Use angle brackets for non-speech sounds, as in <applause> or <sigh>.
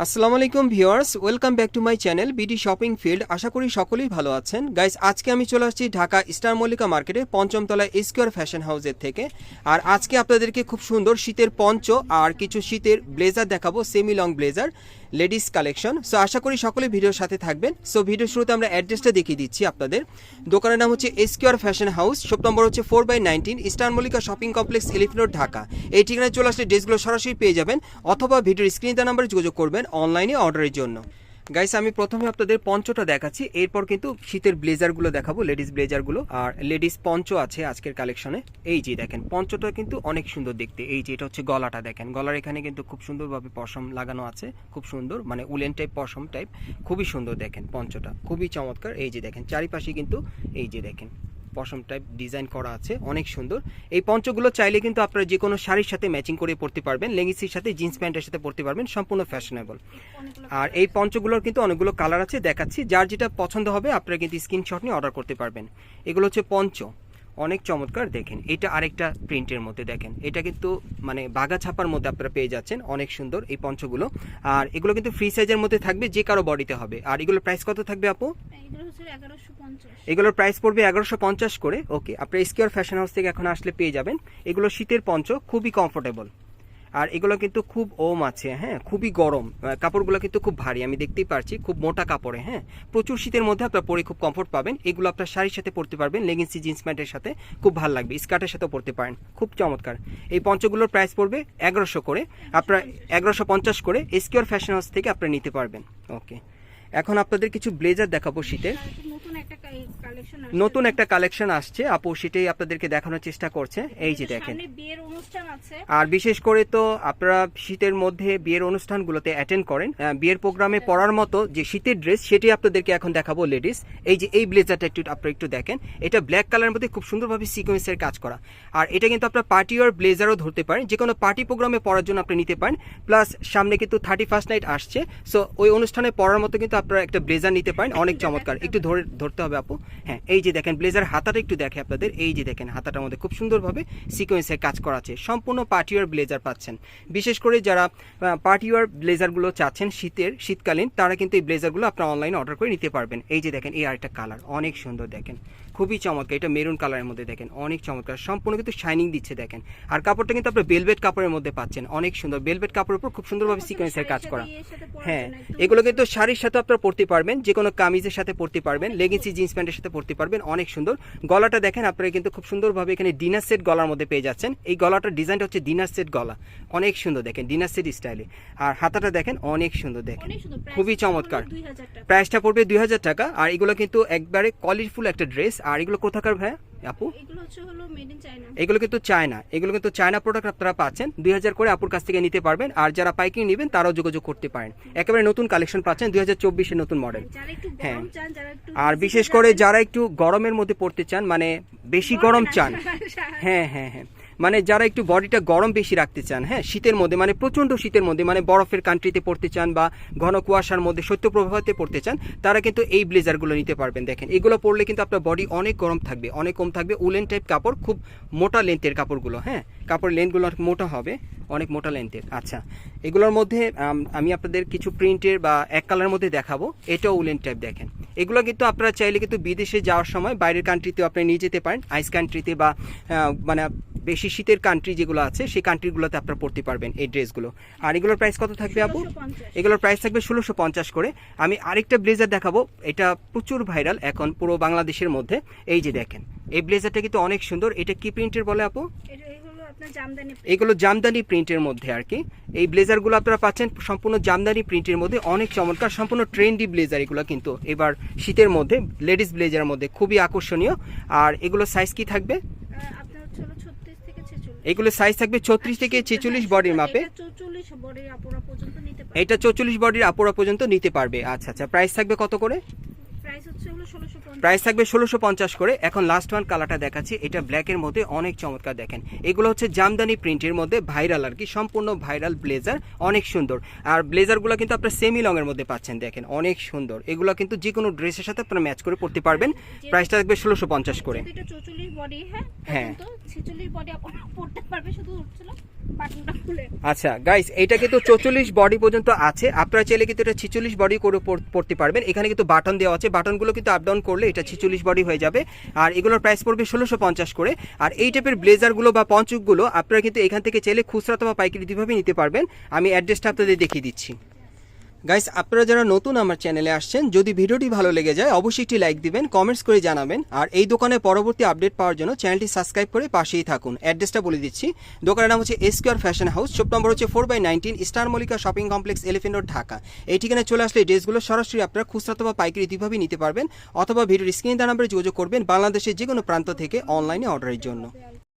আসসালামু আলাইকুম viewers, welcome back to my channel BD shopping field. আশা করি সকলেই ভালো আছেন। গাইস, আজকে আমি চলে আসছি ঢাকা স্টার মল্লিকা মার্কেটে পঞ্চমতলা স্কোয়ার ফ্যাশন হাউসের থেকে। আর আজকে আপনাদেরকে খুব সুন্দর শীতের পঞ্চ আর কিছু শীতের ব্লেজার দেখাবো semi long blazer ladies collection. So আশা করি সকলে ভিডিওর সাথে থাকবেন। সো ভিডিও শুরুতে আমরা অ্যাড্রেসটা দেখিয়ে দিচ্ছি আপনাদের। দোকানের নাম হচ্ছে SQR fashion house shop number হচ্ছে four by nineteen star Mallika shopping complex elephant road Dhaka এই ঠিকানায় চলে আসলে ড্রেসগুলো সরাসরি পেয়ে যাবেন। অথবা ভিডিওর স্ক্রিন নাম্বারে যোগাযোগ করবেন অনলাইনে অর্ডারের জন্য। গাইস আমি প্রথমে আপনাদের পঞ্চটা দেখাচ্ছি। এরপর কিন্তু শীতের ব্লেজারগুলো দেখাবো, লেডিস ব্লেজারগুলো। আর লেডিস পঞ্চ আছে আজকের কালেকশনে। এই যে দেখেন, পঞ্চটা কিন্তু অনেক সুন্দর দেখতে। এই যে এটা হচ্ছে গলাটা দেখেন। গলার এখানে কিন্তু খুব সুন্দরভাবে পশম লাগানো আছে। খুব সুন্দর মানে উলেন টাইপ পশম টাইপ খুবই সুন্দর দেখেন পঞ্চটা। খুবই চমৎকার। এই যে দেখেন, চারিপাশে কিন্তু এই যে দেখেন। পশম টাইপ ডিজাইন করা আছে, অনেক সুন্দর। এই পঞ্চগুলো চাইলে কিন্তু আপনারা যে কোনো শাড়ির সাথে ম্যাচিং করে পরতে পারবেন, লেগিসির সাথে জিন্স প্যান্টের সাথে পরতে পারবেন, সম্পূর্ণ ফ্যাশনেবল আর এই পঞ্চগুলোর কিন্তু অনেকগুলো কালার আছে, দেখাচ্ছি। যার যেটা পছন্দ হবে, আপনারা কিন্তু স্ক্রিনশট নিয়ে অর্ডার করতে পারবেন। এগুলো হচ্ছে পঞ্চ। অনেক চমৎকার দেখেন। এটা আরেকটা প্রিন্টের মধ্যে দেখেন। এটা কিন্তু মানে বাগা ছাপার মধ্যে আপনারা পেয়ে যাচ্ছেন। অনেক সুন্দর এই পঞ্চগুলো। আর এগুলো কিন্তু ফ্রি সাইজের মধ্যে থাকবে যে কারও বডিতে হবে। আর এগুলোর প্রাইস কত থাকবে আপু? এগুলোর প্রাইস পড়বে এগারোশো পঞ্চাশ করে। ওকে আপনার স্কিওর ফ্যাশন হাউস থেকে এখন আসলে পেয়ে যাবেন। এগুলো শীতের পঞ্চ খুবই কমফোর্টেবল আর এগুলো কিন্তু খুব ওম আছে হ্যাঁ খুবই গরম। কাপড়গুলো কিন্তু খুব ভারী, আমি দেখতেই পারছি, খুব মোটা কাপড়ে হ্যাঁ। প্রচুর শীতের মধ্যে আপনার পরে খুব কমফোর্ট পাবেন। এগুলো আপনার শাড়ির সাথে পরতে পারবেন লেগিংসি জিন্স প্যান্টের সাথে খুব ভালো লাগবে। স্কার্টের সাথেও পরতে পারেন, খুব চমৎকার। এই পঞ্চগুলোর প্রাইস পড়বে এগারোশো করে, আপনার এগারোশো পঞ্চাশ করে এসকিওর ফ্যাশন হাউস থেকে আপনারা নিতে পারবেন। ওকে এখন আপনাদের কিছু ব্লেজার দেখাবো শীতের। নতুন একটা কালেকশন কালেকশন আসছে আপু সেটাই আপনাদেরকে দেখানোর চেষ্টা করছে। এই যে দেখেন। আর বিশেষ করে তো আপনারা শীতের মধ্যে বিয়ের অনুষ্ঠানগুলোতে অ্যাটেন্ড করেন। বিয়ের প্রোগ্রামে পরার মতো যে শীতের ড্রেস সেটি আপনাদেরকে এখন দেখাবো লেডিস এই যে এই ব্লেজারটা একটু আপনারা একটু দেখেন। এটা ব্ল্যাক কালারের মধ্যে খুব সুন্দরভাবে সিকোয়েন্সের কাজ করা। আর এটা কিন্তু আপনার পার্টি ওয়ার ব্লেজারও ধরতে পারেন। যে কোনো পার্টি প্রোগ্রামে পরার জন্য আপনি নিতে পারেন। প্লাস সামনে কিন্তু থার্টি ফার্স্ট নাইট আসছে। সো ওই অনুষ্ঠানে পরার মতো কিন্তু আপনারা একটা ব্লেজার নিতে পারেন। অনেক চমৎকার। একটু ধরে ধরতে হবে আপু। হ্যাঁ এই যে দেখেন ব্লেজার হাতাটা একটু দেখে আপনাদের। এই যে দেখেন হাতাটার মধ্যে খুব সুন্দরভাবে সিকোয়েন্সে কাজ করা আছে। সম্পূর্ণ পার্টিওয়ার ব্লেজার পাচ্ছেন। বিশেষ করে যারা পার্টিওয়ার ব্লেজারগুলো চাচ্ছেন শীতের, শীতকালীন, তারা কিন্তু এই ব্লেজারগুলো আপনারা অনলাইনে অর্ডার করে নিতে পারবেন। এই যে দেখেন, এই আরেকটা কালার অনেক সুন্দর দেখেন। খুবই চমৎকার। এটা মেরুন কালারের মধ্যে দেখেন অনেক চমৎকার। সম্পূর্ণ কিন্তু শাইনিং দিচ্ছে দেখেন। আর কাপড়টা কিন্তু আপনার বেলভেট কাপড়ের মধ্যে পাচ্ছেন অনেক সুন্দর। বেলভেট কাপড়ের উপর খুব সুন্দরভাবে সিকোয়েন্সের কাজ করা। হ্যাঁ এগুলো কিন্তু শাড়ির সাথে আপনারা পরতে পারবেন যে কোনো কামিজের সাথে পরতে পারবেন লেগিংসি জিন্স প্যান্টের সাথে পরতে পারবেন অনেক সুন্দর। গলাটা দেখেন আপনারা কিন্তু খুব সুন্দরভাবে এখানে ডিনার সেট গলার মধ্যে পেয়ে যাচ্ছেন। এই গলাটার ডিজাইনটা হচ্ছে ডিনার সেট গলা। অনেক সুন্দর দেখেন ডিনার সেট স্টাইলে আর হাতাটা দেখেন অনেক সুন্দর দেখেন। খুবই চমৎকার। প্রাইসটা পড়বে দুই হাজার টাকা। আর এগুলো কিন্তু একবারে কোয়ালিটিফুল একটা ড্রেস আর এগুলো কোথাকার ভাই? আপু? এগুলো কিন্তু চায়না এগুলো কিন্তু চায়না প্রোডাক্ট আপনারা পাচ্ছেন। দুই হাজার করে আপুর কাছ থেকে নিতে পারবেন। আর যারা পাইকিং নেবেন তারাও যোগাযোগ করতে পারেন। একেবারে নতুন কালেকশন পাচ্ছেন দুই হাজার চব্বিশের নতুন মডেল হ্যাঁ। আর বিশেষ করে যারা একটু গরমের মধ্যে পড়তে চান মানে বেশি গরম চান। <laughs> হ্যাঁ হ্যাঁ হ্যাঁ। মানে যারা একটু বডিটা গরম বেশি রাখতে চান হ্যাঁ শীতের মধ্যে মানে প্রচণ্ড শীতের মধ্যে মানে বরফের কান্ট্রিতে পড়তে চান বা ঘন কুয়াশার মধ্যে সত্য পড়তে চান, তারা কিন্তু এই ব্লেজারগুলো নিতে পারবেন, দেখেন। এগুলো পরলে কিন্তু আপনার বডি অনেক গরম থাকবে, অনেক কম থাকবে। উলেন টাইপ কাপড়, খুব মোটা লেন্থের কাপড়গুলো হ্যাঁ কাপড়ের লেন্থগুলো অনেক মোটা হবে, অনেক মোটা লেন্থের আচ্ছা এগুলোর মধ্যে, আমি আপনাদের কিছু প্রিন্টের বা এক কালারের মধ্যে দেখাবো, এটাও উলেন টাইপ দেখেন। এগুলো কিন্তু আপনারা চাইলে কিন্তু বিদেশে যাওয়ার সময়, বাইরের কান্ট্রিতেও আপনি নিয়ে যেতে পারেন আইস কান্ট্রিতে বা মানে বেশি শীতের কান্ট্রি যেগুলো আছে সেই কান্ট্রিগুলোতে আপনারা পড়তে পারবেন এই ড্রেসগুলো। আর এগুলোর প্রাইস কত থাকবে আপু এগুলোর প্রাইস থাকবে ষোলোশো পঞ্চাশ করে। আমি আরেকটা ব্লেজার দেখাবো এটা প্রচুর ভাইরাল এখন পুরো বাংলাদেশের মধ্যে। এই যে দেখেন এই ব্লেজারটা কিন্তু অনেক সুন্দর। এটা কি প্রিন্টের বলে আপু? এগুলো জামদানি এগুলো জামদানি প্রিন্টের মধ্যে আর কি। এই ব্লেজারগুলো আপনারা পাচ্ছেন সম্পূর্ণ জামদানি প্রিন্টের মধ্যে। অনেক চমৎকার সম্পূর্ণ ট্রেন্ডি ব্লেজার এগুলো কিন্তু। এবার শীতের মধ্যে লেডিস ব্লেজারের মধ্যে খুবই আকর্ষণীয়। আর এগুলো সাইজ কি থাকবে আহ, আপনার হচ্ছে হলো ছত্রিশ এগুলো সাইজ থাকবে ছত্রিশ থেকে ছেচল্লিশ বডির মাপে। এটা চৌচল্লিশ বডির আপুরা পর্যন্ত নিতে পারবে। আচ্ছা আচ্ছা প্রাইস থাকবে কত করে প্রাইস হচ্ছে হলো ষোলোশো প্রাইস থাকবে ষোলোশো পঞ্চাশ করে। এখন লাস্ট ওয়ান কালারটা দেখাচ্ছি। এটা ব্ল্যাকের মধ্যে অনেক চমৎকার দেখেন। এগুলো হচ্ছে জামদানি প্রিন্টের মধ্যে ভাইরাল আর কি সম্পূর্ণ ভাইরাল ব্লেজার অনেক সুন্দর। আর ব্লেজারগুলো কিন্তু আপনার সেমি লং এর মধ্যে পাচ্ছেন দেখেন অনেক সুন্দর। এগুলো কিন্তু যে কোনো ড্রেসের সাথে আপনারা ম্যাচ করে পড়তে পারবেন। প্রাইসটা থাকবে ষোলোশো পঞ্চাশ করে। বডি হ্যাঁ আচ্ছা গাইস এটা কিন্তু চৌচল্লিশ বডি পর্যন্ত আছে। আপনারা চাইলে কিন্তু এটা ছিচল্লিশ বডি করে পড়তে পারবেন। এখানে কিন্তু বাটন দেওয়া আছে। বাটনগুলো কিন্তু আপ ডাউন করলে এটা ছিচল্লিশ বডি হয়ে যাবে। আর এগুলোর প্রাইস পড়বে ষোলোশো পঞ্চাশ করে। আর এই টাইপের ব্লেজারগুলো বা পঞ্চুকগুলো আপনারা কিন্তু এখান থেকে চাইলে খুচরা অথবা পাইকারি দুভাবে নিতে পারবেন। আমি অ্যাড্রেসটা আপনাদের দেখিয়ে দিচ্ছি। গাইস আপনারা যারা নতুন আমার চ্যানেলে আসছেন, যদি ভিডিওটি ভালো লেগে যায়, অবশ্যই একটি লাইক দিবেন কমেন্টস করে জানাবেন। আর এই দোকানে পরবর্তী আপডেট পাওয়ার জন্য চ্যানেলটি সাবস্ক্রাইব করে পাশেই থাকুন। অ্যাড্রেসটা বলে দিচ্ছি। দোকানের নাম হচ্ছে SQR fashion house shop number হচ্ছে four by nineteen star Mallika shopping complex elephant road Dhaka. এই ঠিকানায় চলে আসলে ড্রেসগুলো সরাসরি আপনারা খুচরা অথবা পাইকারি দুইভাবেই নিতে পারবেন, অথবা ভিডিওর স্ক্রিন নাম্বারে যোগাযোগ করবেন বাংলাদেশের যে কোনো প্রান্ত থেকে অনলাইনে অর্ডারের জন্য।